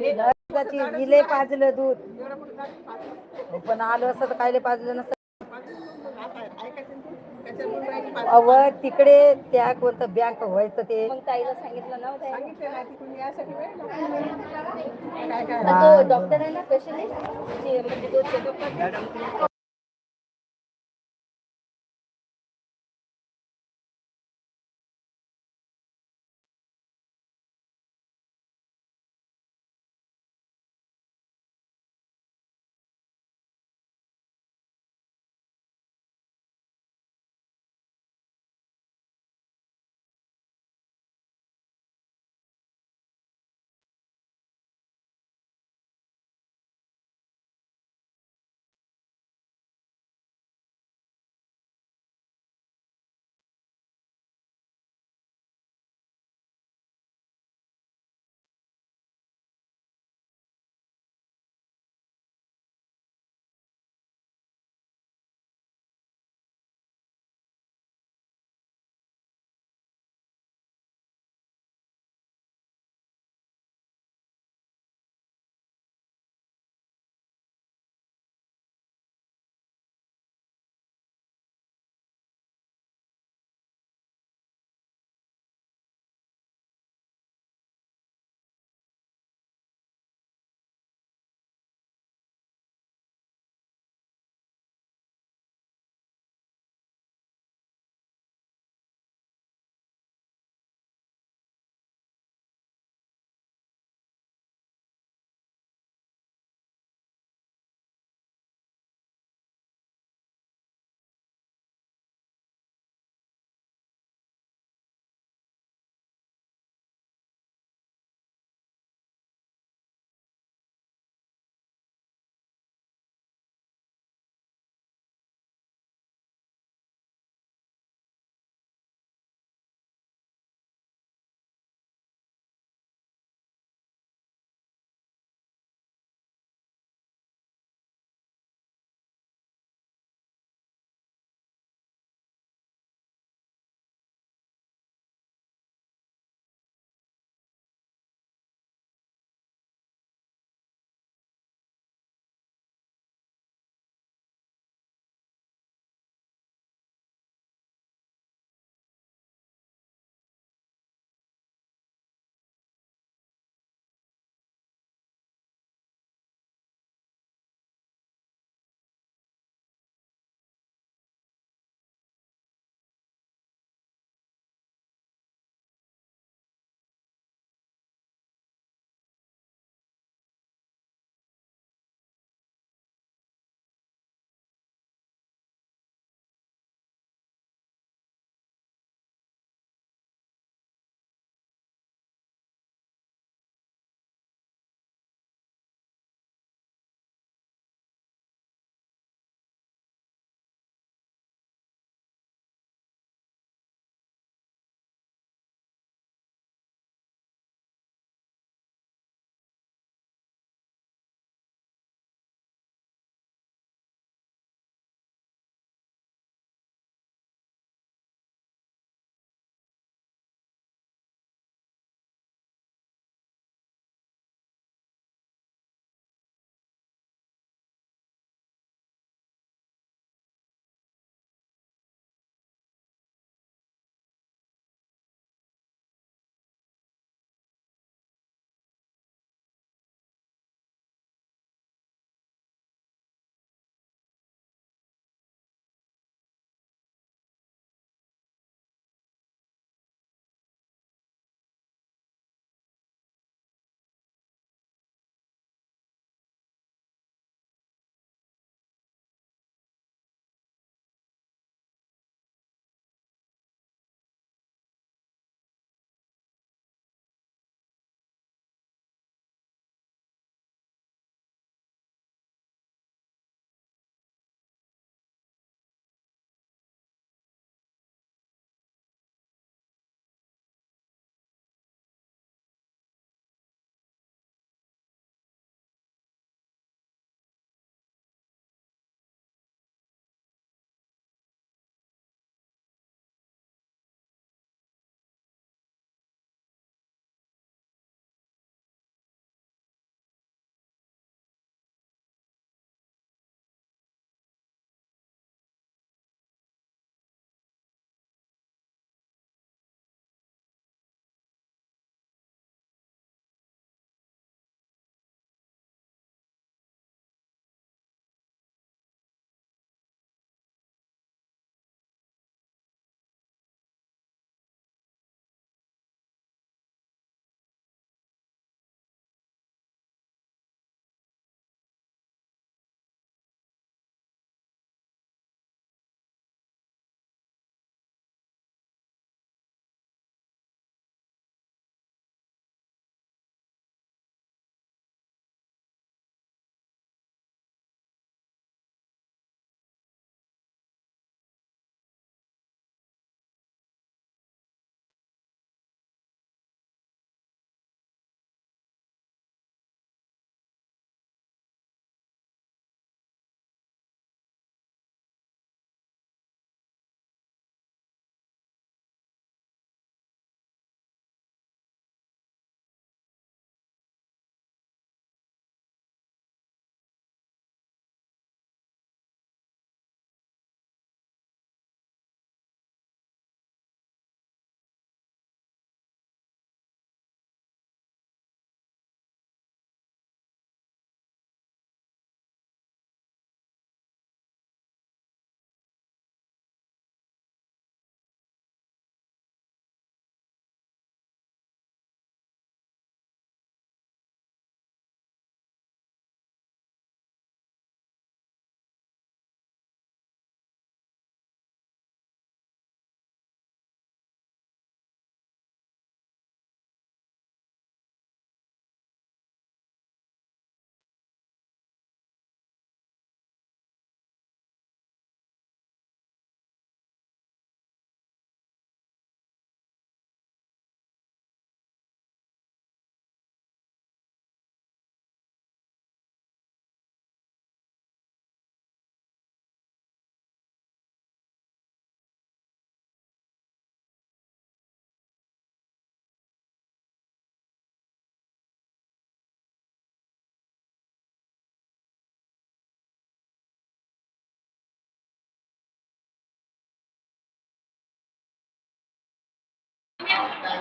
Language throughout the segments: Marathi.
विले पाजलं दूध. पण आलं असतं तर कायले पाजलं नसतं. अव तिकडे त्या कोणतं बँक व्हायचं ते. मग ताईला सांगितलं ना. हा. तो डॉक्टर आहे ना स्पेशलिस्ट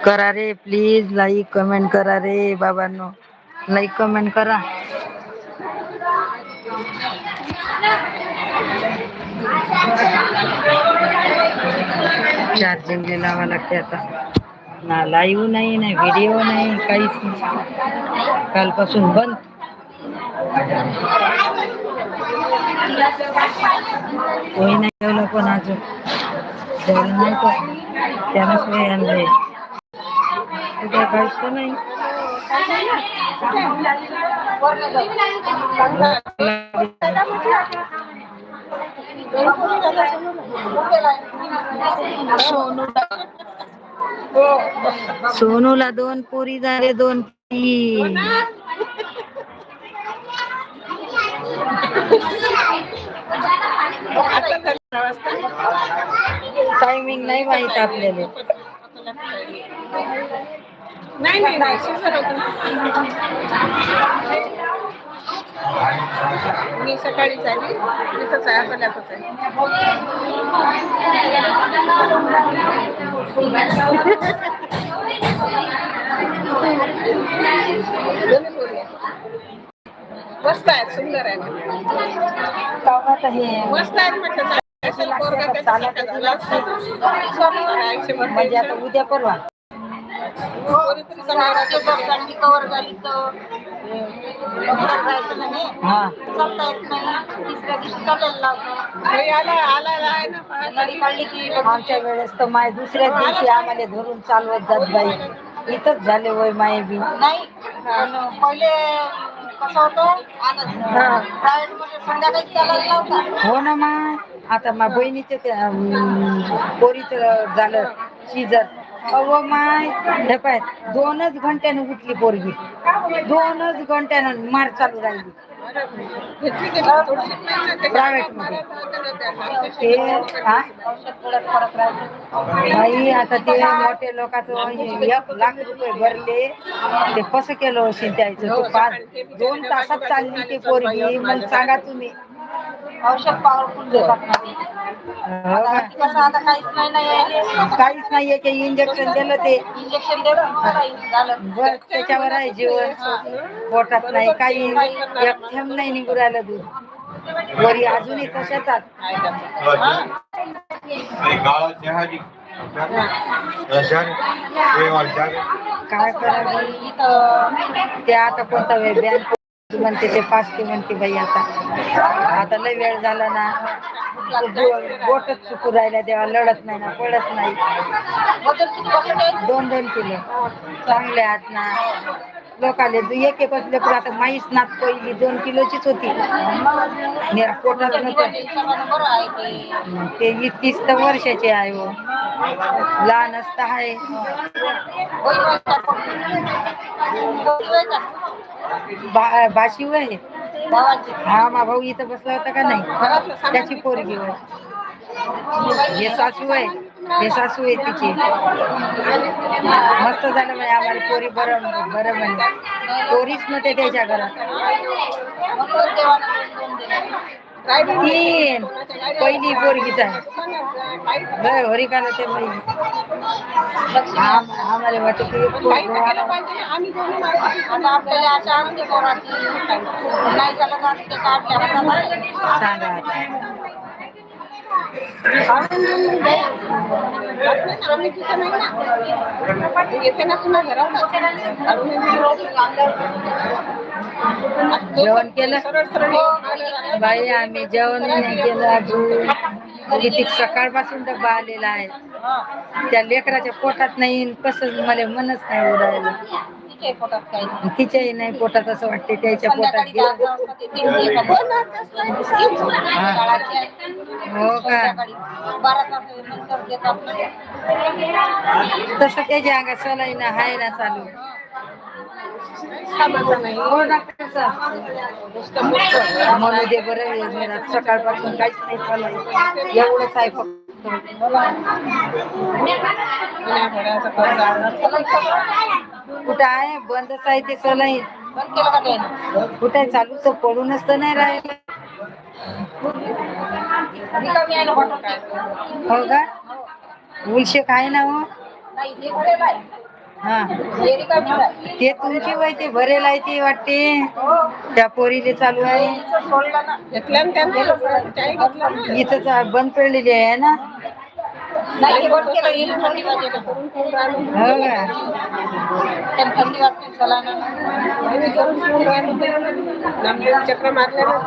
करा रे प्लीज लाईक कमेंट करा रे बाबांनो. लाईक कमेंट करा. चार्जिंग लावा लागते आता. ना लाईव्ह नाही ना व्हिडिओ नाही काहीच नाही. कालपासून बंद. कोणी नाही ठेवलं पण अजून. जेवलं नाही तर त्यानंच नाही कुठे नाही सोनूला दोन पोरी झाले दोन पोरी टायमिंग नाही माहीत आपल्याला. नाही नाही नाही मी सकाळीच आली इथंच आहे अकोल्यातच आहे. मस्त आहेत सुंदर आहेत मस्त आहेत म्हटलं चालत पोरगा म्हणजे आता उद्या परवा. कवर झाली तर लवकर जायचं हा चालता येत नाही तिसऱ्या दिवशी चालायला लावतो आला आला आहे ना काढली की आमच्या वेळेस तर माय दुसऱ्याच दिवशी आम्हाला धरून चालवत जात बाई इथंच झाले वय माय बी नाही पण पहिले कसं होतं प्रायव्हेटमध्ये संध्याकाळी चालायला हो ना मा आता मा बहिणीचं ते पोरीचं झालं सीजर अव माय. हे पाय दोनच घंट्यानं उठली पोरगी. दोनच घंट्यानं मार चालू राहिली. प्रायव्हेटमध्ये. ते बाई आता ते मोठे लोकांचं एक लाख रुपये भरले. ते कसं केलं असेल द्यायचं पाच दोन तासात चालली ते पोरगी. मग सांगा तुम्ही. औषध पॉवरफुल देतात. हो? कसं आता काहीच नाही ना यायले. काहीच नाहीये ते इंजेक्शन दिलं ते. इंजेक्शन दिलं बस त्याच्यावर आहे जीवन. पोटात नाही काही. एक थेंब नाही निघू राहिलं दूध. वरी अजूनही तशाच आत. गावात जहाजी काय करावं? ते आता कोणता वेळ? बँक म्हणते ते पाच ते म्हणते बाई आता. आता लय वेळ झाला ना. बोटच चुकू राहिल्या तेव्हा लढत नाही ना पडत नाही. दोन दोन किलो. चांगले आहात ना. लोकाले एक एक असले पण आता माईच नात पहिली दोन किलोचीच होती. निरा पोटात नव्हतं. ते. तीस तर वर्षाची आहे हो. लहान असता आहे. बा बाशी वय हा मा भाऊ इथं बसला होता का नाही? त्याची पोरगी वय. हे सासू आहे हे सासू आहे तिची. मस्त झालं म्हणजे आम्हाला पोरी बरं बरं म्हणे पोरीच नव्हते त्याच्या घरात. तीन. पहिली पोरगीच आहे लय होरी काल ते आम- आम्हाला वाटत. सांगा आता. येते ना तुला घरात. जेवण केलं. बाई आम्ही जेवण नाही केलं अजून. किती सकाळपासून डब्बा आलेला आहे. त्या लेकराच्या पोटात नाही कसं मला मनच नाही उडायला. तिच्याही नाही पोटात असं वाटते त्याच्या पोटात हो का? तस तसं त्याच्या अंगात सलाईन आहे ना चालू. हो दे बरं आहे घरात सकाळपासून काहीच नाही चालू एवढंच आहे फक्त कुठं आहे बंदच आहे ते सलाईन बंद कुठे चालू तर पडूनच तर नाही राहिलं हो का? उलशेक आहे ना हो? हा. ते तुमची वय ते भरेल आहे ते वाटते. त्या पोरीले चालू आहे. इथं चा- बंद पडलेली आहे ना. नाही हो का चक्र मारले ना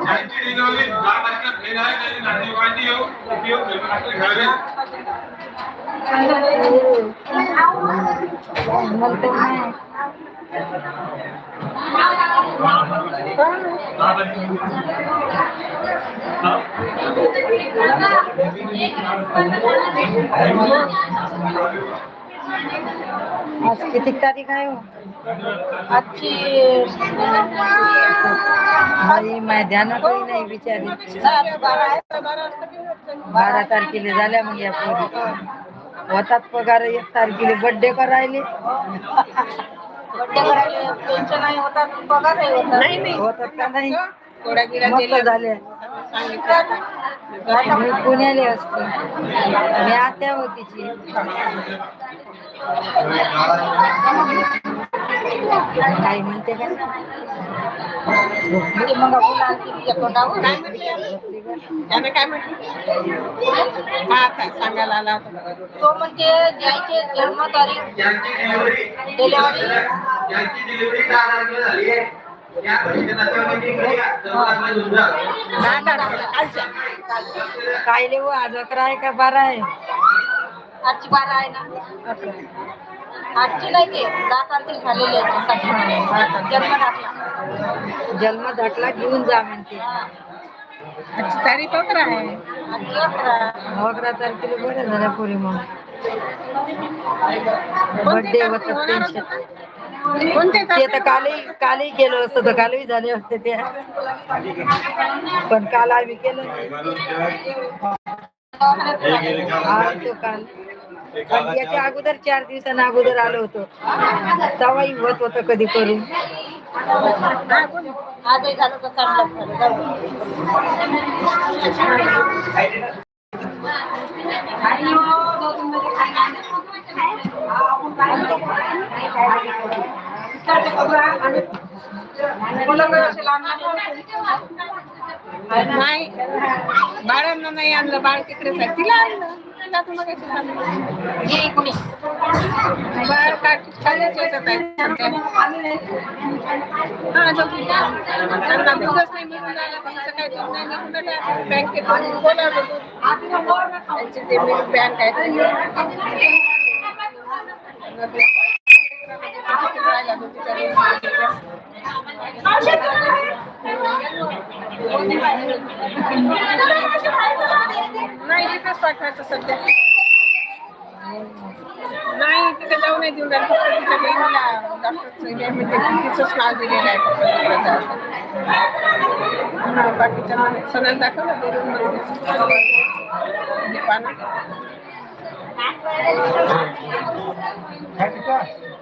आज किती तारीख आहे हो? आजची बाई माय ध्यानातही नाही बिचारी नाही, बारा तारखेला झाल्या मग या होतात पगार एक तारखेला बर्थडे करायले. बड्डे करायला नाही पगार नाही नाही होतात का नाही? थोड्या गिरा मस्त झाले. मी पुण्याले असते. मी आत्या होतीची. काही म्हणते का मग आपण आणखी तिच्या तोंडावर काय म्हटलं त्यानं काय म्हटलं हा काय सांगायला आला होता तो म्हणते ज्याचे जन्मतारीख डिलेवरी काय लेऊ आज अकरा आहे का बारा आहे आजची बारा आहे ना आजची नाही ते दहा तारखेला झालेली जन्म टाकला जन्म दाखला घेऊन जा म्हणते. आजची तारीख अकरा आहे. अकरा. तारखेला बरं झालं पोरी मग. बर्थडे होत टेन्शन ते तर कालही कालही केलं असतं तर कालही झाले असते ते. पण काल आम्ही केलं नाही. काल याच्या अगोदर चार दिवसांना अगोदर आलो होतो. तेव्हाही होत होतं कधी करून. आजही झालं तर चांगलं झालं नाही बाळांना नाही आणलं बाळ तिकडेच आहे. तिला आणलं. तिला तर मग कशी आणलं? ये इकडे. बाळ काठी खालीच याच्यात आहे. हा, झोपली. त्यांना दूधच नाही मिळून राहिलं, त्यांचं काही दूध नाही मिळून राहिलं. बँकेतून बोलावलं दूध. त्यांची ते मिल्क बँक आहे ते. राहिला दूध तिच्या नाही तिथेच टाकायचं सध्या. नाही तिथे जाऊ नाही देऊन राहिलं. फक्त तिच्या बहिणीला डॉक्टरचं म्हणजे तिचंच नाव दिलेलं आहे. फक्त बाकीच्या नाही. सणाला दाखवलं दोन पानं नाही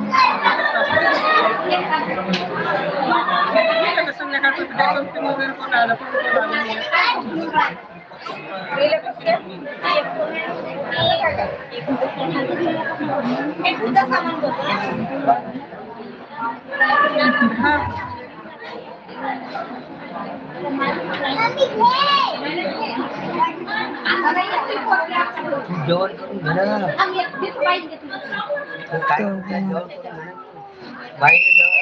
Doon, doon. Ang hirap dito ba yung dito? Kahit doon. Bahay na doon.